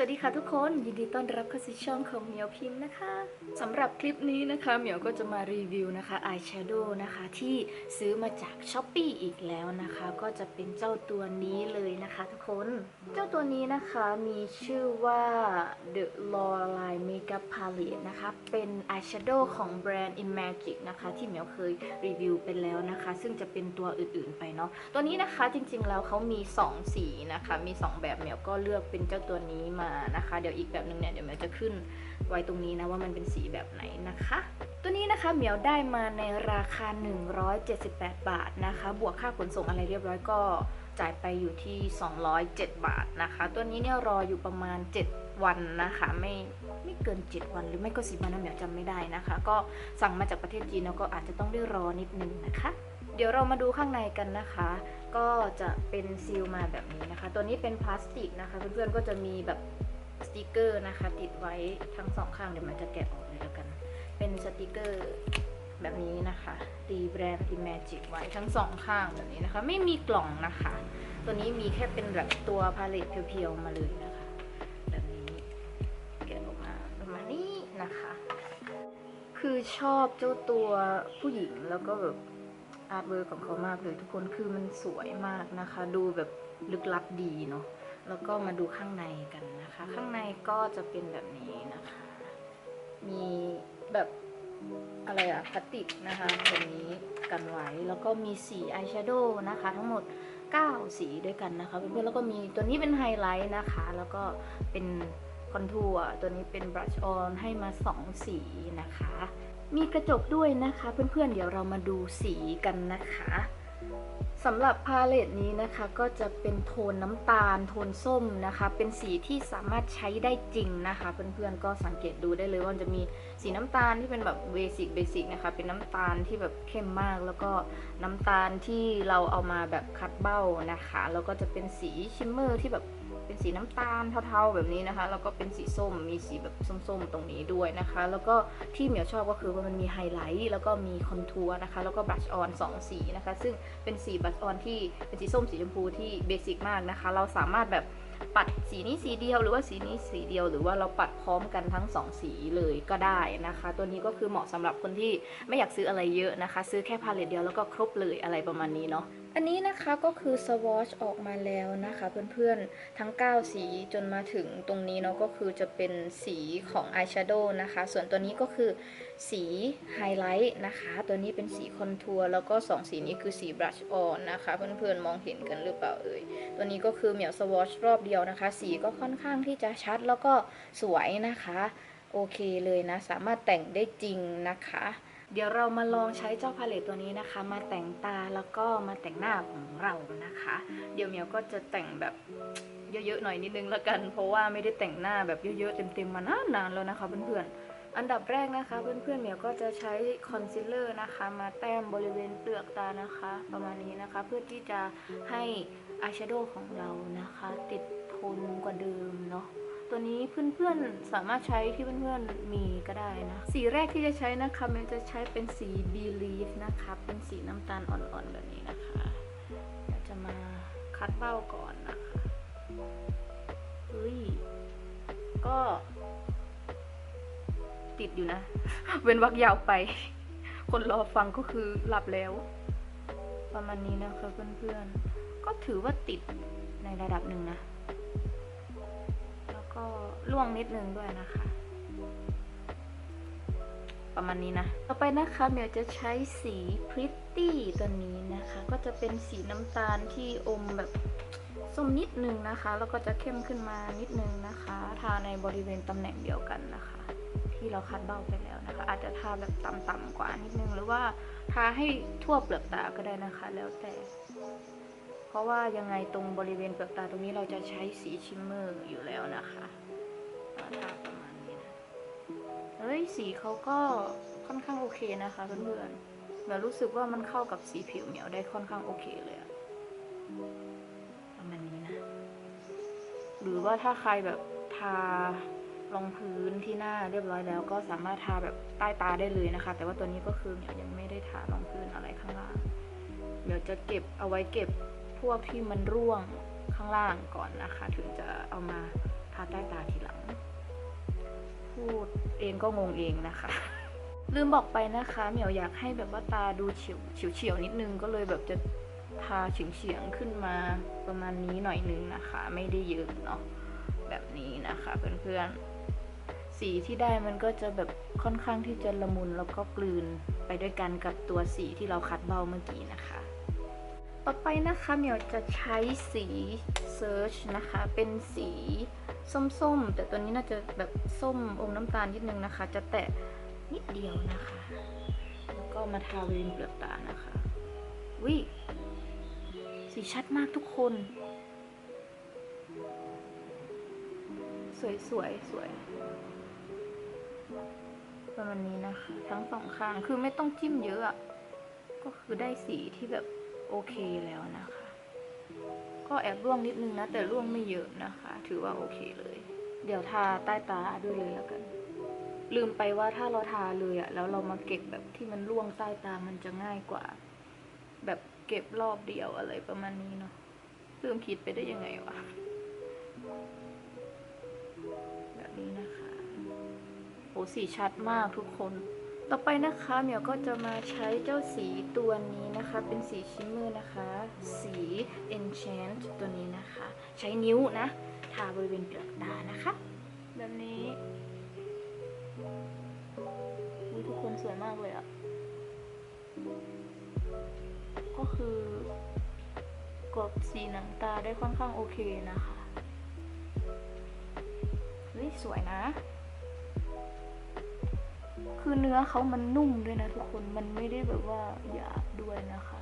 สวัสดีค่ะทุกคนยินดีต้อนรับเข้าสู่ช่องของเหมียวพิมพ์นะคะสำหรับคลิปนี้นะคะเหมียวก็จะมารีวิวนะคะอายแชโดว์นะคะที่ซื้อมาจากช้อปปีอีกแล้วนะคะ ก็จะเป็นเจ้าตัวนี้เลยนะคะทุกคน เจ้าตัวนี้นะคะมีชื่อว่า The Lorelei Makeup Palette นะคะเป็นอายแชโดว์ของแบรนด์ Imagic นะคะที่เหมียวเคยรีวิวไปแล้วนะคะ ซึ่งจะเป็นตัวอื่นๆไปเนาะตัวนี้นะคะจริงๆแล้วเขามี 2 สีนะคะมี 2 แบบเหมียวก็เลือกเป็นเจ้าตัวนี้มานะคะ เดี๋ยวอีกแบบหนึ่งเนี่ยเดี๋ยวเมียจะขึ้นไว้ตรงนี้นะว่ามันเป็นสีแบบไหนนะคะ ตัวนี้นะคะเหมียวได้มาในราคา 178 บาทนะคะ บวกค่าขนส่งอะไรเรียบร้อยก็จ่ายไปอยู่ที่ 207 บาทนะคะ ตัวนี้เนี่ยรออยู่ประมาณ 7 วันนะคะ ไม่ไม่เกิน 7 วันหรือไม่ก็10วันนะเหมียวจำไม่ได้นะคะ ก็สั่งมาจากประเทศจีนแล้วก็อาจจะต้องได้รอนิดนึงนะคะ เดี๋ยวเรามาดูข้างในกันนะคะ ก็จะเป็นซีลมาแบบนี้นะคะ ตัวนี้เป็นพลาสติกนะคะ เพื่อนๆก็จะมีแบบสติกเกอร์นะคะ ติดไว้ทั้งสองข้างเดี๋ยวมันจะแกะออกเลยแล้วกัน เป็นสติกเกอร์แบบนี้นะคะตีแบรนด์ตีแมจิกไว้ทั้งสองข้างแบบนี้นะคะ ไม่มีกล่องนะคะ ตัวนี้มีแค่เป็นแบบตัวพาเลตเพียวๆมาเลยนะคะ แบบนี้แกะออกมาประมาณนี้นะคะ คือชอบเจ้าตัวผู้หญิงแล้วก็แบบ อาร์ตเวิร์กของเขามากเลยทุกคนคือมันสวยมากนะคะ ดูแบบลึกลับดีเนาะแล้วก็มาดูข้างในกันนะคะ ข้างในก็จะเป็นแบบนี้นะคะ มีแบบอะไรอะพลาสติกนะคะแบบนี้กันไว้ แล้วก็มีสีอายแชโดว์นะคะ ทั้งหมด 9 สีด้วยกันนะคะเพื่อนๆแล้วก็มีตัวนี้เป็นไฮไลท์นะคะ แล้วก็เป็น คอนทัวร์ตัวนี้เป็นบรัชออนให้มา 2 สีนะคะ มีกระจกด้วยนะคะ เพื่อนๆเดี๋ยวเรามาดูสีกันนะคะสำหรับพาเลตนี้นะคะก็จะเป็นโทนน้ำตาล โทนส้มนะคะ เป็นสีที่สามารถใช้ได้จริงนะคะ เพื่อนๆก็สังเกตดูได้เลยว่ามันจะมีสีน้ำตาลที่เป็นแบบเบสิกเบสิกนะคะ เป็นน้ำตาลที่แบบเข้มมาก แล้วก็น้ำตาลที่เราเอามาแบบคัดเบ้านะคะ แล้วก็จะเป็นสีชิมเมอร์ที่แบบ เป็นสีน้ำตาลเทาๆแบบนี้นะคะ แล้วก็เป็นสีส้มมีสีแบบส้มๆตรงนี้ด้วยนะคะ แล้วก็ที่เหมียวชอบก็คือว่ามันมีไฮไลท์แล้วก็มีคอนทัวร์นะคะ แล้วก็บลัชออน2สีนะคะ ซึ่งเป็นสีบลัชออนที่เป็นสีส้มสีชมพูที่เบสิกมากนะคะ เราสามารถแบบปัดสีนี้สีเดียวหรือว่าสีนี้สีเดียว หรือว่าเราปัดพร้อมกันทั้ง 2 สีเลยก็ได้นะคะ ตัวนี้ก็คือเหมาะสำหรับคนที่ไม่อยากซื้ออะไรเยอะนะคะ ซื้อแค่พาเลตเดียวแล้วก็ครบเลยอะไรประมาณนี้เนาะ อันนี้นะคะก็คือสวอชออกมาแล้วนะคะ เพื่อนๆ ทั้ง 9 สีจนมาถึงตรงนี้เนาะก็คือจะเป็นสีของอายแชโดว์นะคะ ส่วนตัวนี้ก็คือสีไฮไลท์นะคะ ตัวนี้เป็นสีคอนทัวร์แล้วก็ 2 สีนี้คือสีบรัชออนนะคะ เพื่อนๆ มองเห็นกันหรือเปล่าเอ่ย ตัวนี้ก็คือเหมียวสวอชรอบเดียวนะคะ สีก็ค่อนข้างที่จะชัดแล้วก็สวยนะคะ โอเคเลยนะ สามารถแต่งได้จริงนะคะ เดี๋ยวเรามาลองใช้เจ้าพาเลตตัวนี้นะคะ มาแต่งตาแล้วก็มาแต่งหน้าของเรานะคะ เดี๋ยวเมียวก็จะแต่งแบบเยอะๆหน่อยนิดนึงละกัน เพราะว่าไม่ได้แต่งหน้าแบบเยอะๆเต็มๆมานานๆแล้วนะคะเพื่อนๆอันดับแรกนะคะเพื่อนๆเมียวก็จะใช้คอนซีลเลอร์นะคะ มาแต้มบริเวณเปลือกตานะคะ ประมาณนี้นะคะ เพื่อที่จะให้อายแชโดว์ของเรานะคะ ติดทนกว่าเดิมเนาะ ตัวนี้เพื่อนๆสามารถใช้ที่เพื่อนๆมีก็ได้นะ สีแรกที่จะใช้นะคะมันจะใช้เป็นสี Believe นะคะ เป็นสีน้ำตาลอ่อนๆแบบนี้นะคะเดี๋ยวจะมาคัดเบ้าก่อนนะคะเฮ้ยก็ ติดอยู่นะ เว้นวักยาวไป คนรอฟังก็คือหลับแล้ว ประมาณนี้นะคะเพื่อนๆ ก็ถือว่าติดในระดับหนึ่งนะ ล่วงนิดนึงด้วยนะคะ ประมาณนี้นะ ต่อไปนะคะเมียวจะใช้สี Pretty ตัวนี้นะคะ ก็จะเป็นสีน้ำตาลที่อมแบบส้มนิดนึงนะคะ แล้วก็จะเข้มขึ้นมานิดนึงนะคะ ทาในบริเวณตำแหน่งเดียวกันนะคะ ที่เราคัดเบ้าไปแล้วนะคะ อาจจะทาแบบต่ำๆกว่านิดนึง หรือว่าทาให้ทั่วเปลือกตาก็ได้นะคะ แล้วแต่ เพราะว่ายังไงตรงบริเวณเปลือกตาตรงนี้เราจะใช้สีชิมเมอร์อยู่แล้วนะคะ ก็ทาประมาณนี้นะเฮ้ยสีเขาก็ค่อนข้างโอเคนะคะเพื่อนๆเหมียวรู้สึกว่ามันเข้ากับสีผิวเหมียวได้ค่อนข้างโอเคเลยอะประมาณนี้นะ หรือว่าถ้าใครแบบทารองพื้นที่หน้าเรียบร้อยแล้ว ก็สามารถทาแบบใต้ตาได้เลยนะคะ แต่ว่าตัวนี้ก็คือเหมียวยังไม่ได้ทารองพื้นอะไรข้างล่างเดี๋ยวจะเก็บเอาไว้เก็บพวกที่มันร่วงข้างล่างก่อนนะคะ ถึงจะเอามาทาใต้ตาทีหลัง พูดเองก็งงเองนะคะ ลืมบอกไปนะคะ เหมียวอยากให้แบบว่าตาดูเฉียวเฉียวเฉียวนิดนึงก็เลยแบบจะทาเฉียงเฉียงขึ้นมาประมาณนี้หน่อยนึงนะคะ ไม่ได้เยอะเนาะแบบนี้นะคะเพื่อนๆสีที่ได้มันก็จะแบบค่อนข้างที่จะละมุนแล้วก็กลืนไปด้วยกันกับตัวสีที่เราคัดเบ้าเมื่อกี้นะคะ ต่อไปนะคะเหมียวจะใช้สี Search นะคะ เป็นสีส้มๆ แต่ตัวนี้น่าจะแบบส้มอมน้ำตาลนิดนึงนะคะ จะแตะนิดเดียวนะคะ แล้วก็มาทาบริเวณเปลือกตานะคะวิสีชัดมากทุกคน สวยสวยสวยประมาณนี้นะคะ ทั้งสองข้างคือไม่ต้องจิ้มเยอะก็คือได้สีที่แบบ โอเคแล้วนะคะ ก็แอบร่วงนิดนึงนะ แต่ร่วงไม่เยอะนะคะ ถือว่าโอเคเลย เดี๋ยวทาใต้ตาด้วยเลยแล้วกัน ลืมไปว่าถ้าเราทาเลยอะแล้วเรามาเก็บแบบที่มันร่วงใต้ตามันจะง่ายกว่า แบบเก็บรอบเดียวอะไรประมาณนี้เนาะลืมคิดไปได้ยังไงวะแบบนี้นะคะโหสีชัดมากทุกคน ต่อไปนะคะเหมียวก็จะมาใช้เจ้าสีตัวนี้นะคะ เป็นสีชิมเมอร์นะคะ สี Enchant ตัวนี้นะคะ ใช้นิ้วนะ ทาบริเวณเปลือกตานะคะ แบบนี้ทุกคนสวยมากเลยอะก็คือกรอบสีหนังตาได้ค่อนข้างโอเคนะคะ เฮ้ย สวยนะ คือเนื้อเขามันนุ่มด้วยนะทุกคน มันไม่ได้แบบว่าหยาบด้วยนะคะ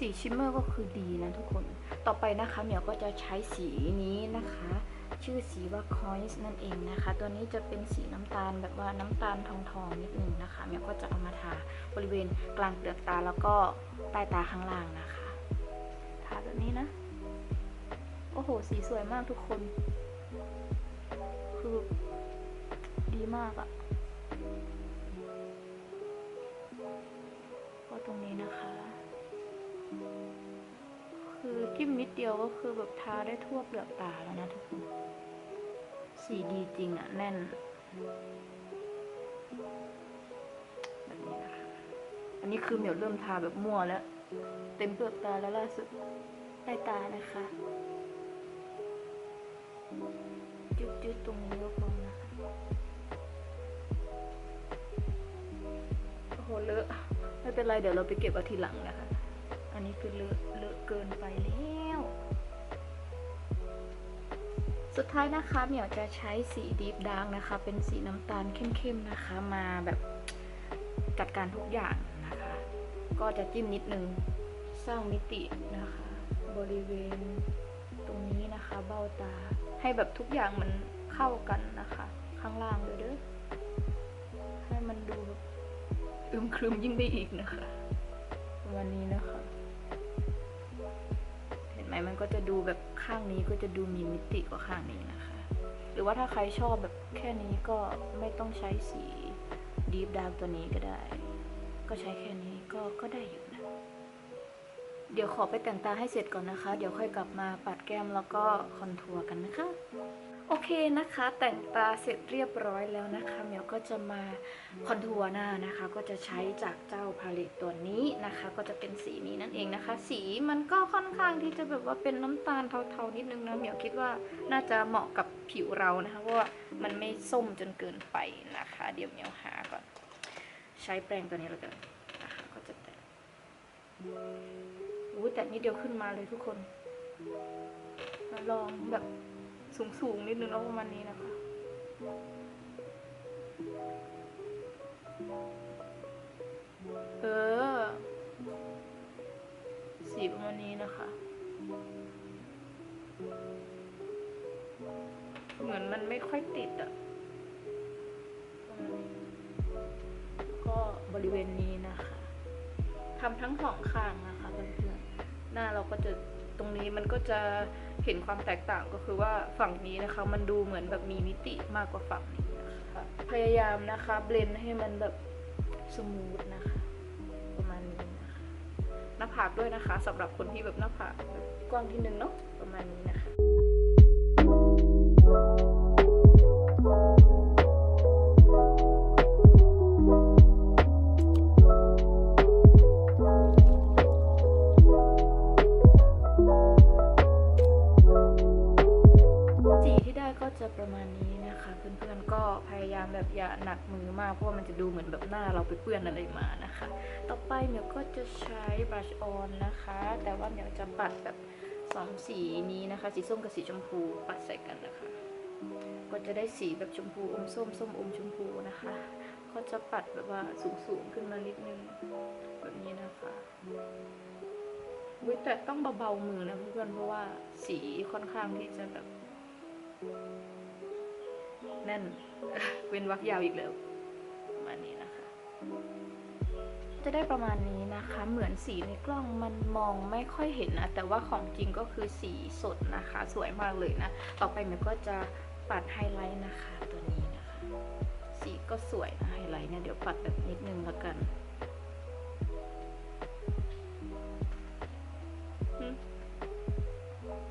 สีชิมเมอร์ก็คือดีนะทุกคน ต่อไปนะคะเหมียวก็จะใช้สีนี้นะคะ ชื่อสีว่า Coins นั่นเองนะคะ ตัวนี้จะเป็นสีน้ำตาลแบบว่าน้ำตาลทองทองๆนิดนึงนะคะเหมียวก็จะเอามาทาบริเวณกลางเปลือกตาแล้วก็ใต้ตาข้างล่างนะคะาแบบนี้นะ โอ้โห สีสวยมากทุกคน คือ ดีมากอะก็ตรงนี้นะคะ คือจิ้มนิดเดียวก็คือแบบทาได้ทั่วเปลือกตาแล้วนะทุกคน สีดีจริงอะแน่นแบบนี้นะคะ อันนี้คือเหมียวเริ่มทาแบบมั่วแล้ว เต็มเปลือกตาแล้วล่าสุดใต้ตานะคะจุดๆตรงนี้ก็พอนะคะโอ้โหเลอะไม่เป็นไรเดี๋ยวเราไปเก็บเอาทีหลังนะคะ อันนี้คือเลอะเลอะเกินไปแล้ว สุดท้ายนะคะเหมียวจะใช้สีดีฟดาร์กนะคะ เป็นสีน้ำตาลเข้มๆนะคะ มาแบบจัดการทุกอย่าง ก็จะจิ้มนิดนึงสร้างมิตินะคะ บริเวณตรงนี้นะคะ เบ้าตา ให้แบบทุกอย่างมันเข้ากันนะคะ ข้างล่างเลยเด้อให้มันดูแบบอึมครึมยิ่งไปอีกนะคะวันนี้นะคะ เห็นไหมมันก็จะดูแบบข้างนี้ก็จะดูมีมิติกว่าข้างนี้นะคะ หรือว่าถ้าใครชอบแบบแค่นี้ก็ไม่ต้องใช้สีดีฟดาร์กตัวนี้ก็ได้ ก็ใช้แค่นี้ก็ก็ได้อยู่นะ เดี๋ยวขอไปแต่งตาให้เสร็จก่อนนะคะ เดี๋ยวค่อยกลับมาปัดแก้มแล้วก็คอนทัวร์กันนะคะ โอเคนะคะ แต่งตาเสร็จเรียบร้อยแล้วนะคะเหมียวก็จะมาคอนทัวร์หน้านะคะ ก็จะใช้จากเจ้าพาเลตตัวนี้นะคะ ก็จะเป็นสีนี้นั่นเองนะคะ สีมันก็ค่อนข้างที่จะแบบว่าเป็นน้ำตาลเทาๆนิดนึงนะเหมียวคิดว่าน่าจะเหมาะกับผิวเรานะคะเพราะว่ามันไม่ส้มจนเกินไปนะคะ เดี๋ยวเหมียวหาก่อน ใช้แปรงตัวนี้แล้วกันนะคะก็จะแตะอู้แต่นิดเดียวขึ้นมาเลยทุกคนมาลองแบบสูงๆนิดนึงแล้วประมาณนี้นะคะเออ สีประมาณนี้นะคะ เหมือนมันไม่ค่อยติดอะประมาณนี้ ก็บริเวณนี้นะคะทำทั้งสองข้างนะคะเพื่อนๆหน้าเราก็จะตรงนี้มันก็จะเห็นความแตกต่างก็คือว่าฝั่งนี้นะคะ มันดูเหมือนแบบมีมิติมากกว่าฝั่งนี้นะคะพยายามนะคะเบลนให้มันแบบสมูทนะคะประมาณนี้นะคะหน้าผากด้วยนะคะสำหรับคนที่แบบหน้าผากแบบกว้างที่นึงเนาะประมาณนี้นะคะสี จะประมาณนี้นะคะเพื่อนๆก็พยายามแบบอย่าหนักมือมากเพราะว่ามันจะดูเหมือนแบบหน้าเราไปเปื้อนอะไรมานะคะ ต่อไปเมียวก็จะใช้บรัชออนนะคะ แต่ว่าเมียวจะปัดแบบสองสีนี้นะคะ สีส้มกับสีชมพูปัดใส่กันนะคะ ก็จะได้สีแบบชมพูอมส้มส้มอมชมพูนะคะ ก็จะปัดแบบว่าสูงๆขึ้นมานิดนึงแบบนี้นะคะวิแต่ต้องเบาๆมือนะเพื่อนๆเพราะว่าสีค่อนข้างที่จะแบบ แน่น เว้นวักยาวอีกแล้วประมาณนี้นะคะ จะได้ประมาณนี้นะคะ เหมือนสีในกล้องมันมองไม่ค่อยเห็นนะ แต่ว่าของจริงก็คือสีสดนะคะ สวยมากเลยนะ ต่อไปมันก็จะปัดไฮไลท์นะคะ ตัวนี้นะคะ สีก็สวยนะไฮไลท์เนี่ยเดี๋ยวปัดแบบนิดนึงแล้วกัน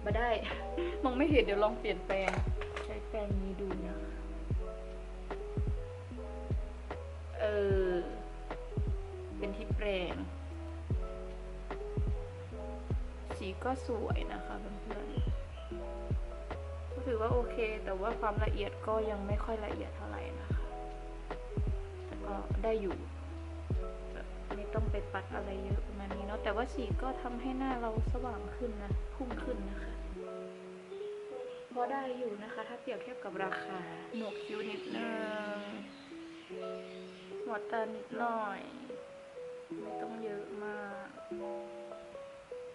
มาได้ มองไม่เห็นเดี๋ยวลองเปลี่ยนแปลง ใช้แปรงนี้ดูนะเออ เป็นที่แปรงสีก็สวยนะคะเพื่อนๆก็ถือว่าโอเค แต่ว่าความละเอียดก็ยังไม่ค่อยละเอียดเท่าไหร่นะคะ แต่ก็ได้อยู่ไม่ต้องไปปัดอะไรเยอะประมาณนี้เนาะแต่ว่าสีก็ทำให้หน้าเราสว่างขึ้นนะ พุ่งขึ้นนะคะ พอได้อยู่นะคะ ถ้าเปรียบเทียบกับราคา หนวกคิ้วนิดนึงหัวตานิดหน่อย ไม่ต้องเยอะมาก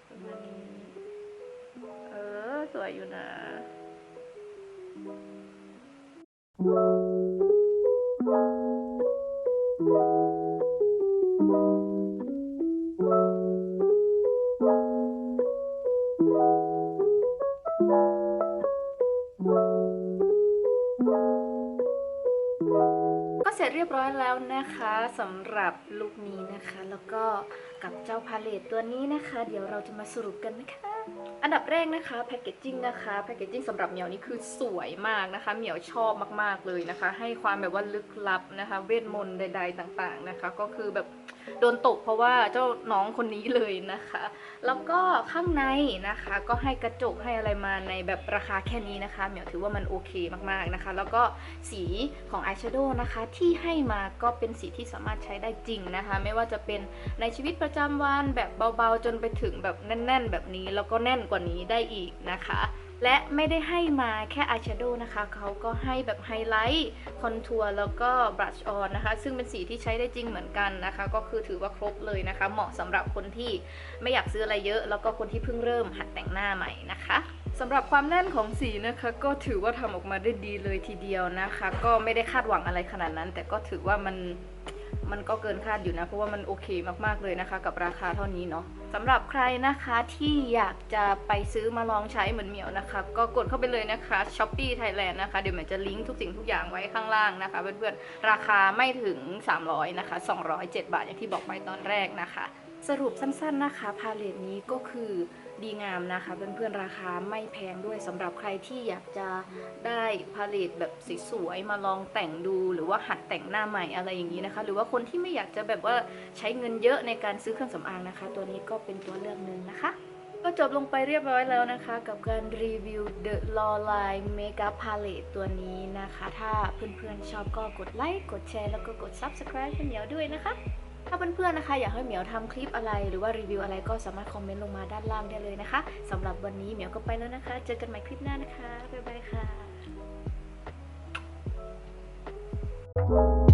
ประมาณนี้เออ สวยอยู่นะก็เยบร้อยแล้วนะคะสำหรับลูกนี้นะคะ แล้วก็กับเจ้าพาเลตตัวนี้นะคะ เดี๋ยวเราจะมาสรุปกันนะคะ อันดับแรกนะคะแพคเกจจิ้งนะคะแพคเกจจิ้งสำหรับเหมียวนี่คือสวยมากนะคะ เหมียวชอบมากๆเลยนะคะ ให้ความแบบว่าลึกลับนะคะ เวทมนต์ใด ๆ ต่างๆนะคะ ก็คือแบบ โดนตกเพราะว่าเจ้าน้องคนนี้เลยนะคะ แล้วก็ข้างในนะคะก็ให้กระจกให้อะไรมาในแบบราคาแค่นี้นะคะเหมียวถือว่ามันโอเคมากๆนะคะ แล้วก็สีของอายแชโดว์นะคะที่ให้มาก็เป็นสีที่สามารถใช้ได้จริงนะคะ ไม่ว่าจะเป็นในชีวิตประจำวันแบบเบาๆ จนไปถึงแบบแน่น ๆ แบบนี้แล้วก็แน่นกว่านี้ได้อีกนะคะ และไม่ได้ให้มาแค่อายแชโดว์นะคะ เขาก็ให้แบบไฮไลท์คอนทัวร์แล้วก็บลัชออนนะคะ ซึ่งเป็นสีที่ใช้ได้จริงเหมือนกันนะคะ ก็คือถือว่าครบเลยนะคะ เหมาะสำหรับคนที่ไม่อยากซื้ออะไรเยอะ แล้วก็คนที่เพิ่งเริ่มหัดแต่งหน้าใหม่นะคะสำหรับความแน่นของสีนะคะก็ถือว่าทำออกมาได้ดีเลยทีเดียวนะคะ ก็ไม่ได้คาดหวังอะไรขนาดนั้น แต่ก็ถือว่ามันมันก็เกินคาดอยู่นะ เพราะว่ามันโอเคมากๆเลยนะคะ กับราคาเท่านี้เนาะ สำหรับใครนะคะที่อยากจะไปซื้อมาลองใช้เหมือนเหมียวนะคะ ก็กดเข้าไปเลยนะคะ s h อ p e e Thailand นะคะ เดี๋ยวเหมียวจะลิงก์ทุกสิ่งทุกอย่างไว้ข้างล่างนะคะ เพื่อนๆ ราคาไม่ถึง 300 นะคะ 207 บาทอย่างที่บอกไปตอนแรกนะคะ สรุปสั้นๆนะคะ พาเลตนี้ก็คือ ดีงามนะคะเพื่อนๆราคาไม่แพงด้วยสำหรับใครที่อยากจะได้พาเลตแบบสวยๆมาลองแต่งดูหรือว่าหัดแต่งหน้าใหม่อะไรอย่างนี้นะคะ หรือว่าคนที่ไม่อยากจะแบบว่าใช้เงินเยอะในการซื้อเครื่องสำอางนะคะ ตัวนี้ก็เป็นตัวเลือกหนึ่งนะคะก็จบลงไปเรียบร้อยแล้วนะคะ กับการรีวิว The Lawline Makeup Palette ตัวนี้นะคะ ถ้าเพื่อนๆชอบก็กดไลค์ กดแชร์ แล้วก็กด Subscribe ให้เหมียวด้วยนะคะ ถ้าเพื่อนๆนะคะ อยากให้เหมียวทำคลิปอะไรหรือว่ารีวิวอะไรก็สามารถคอมเมนต์ลงมาด้านล่างได้เลยนะคะสำหรับวันนี้เหมียวก็ไปแล้วนะคะ เจอกันใหม่คลิปหน้านะคะบ๊ายบายค่ะ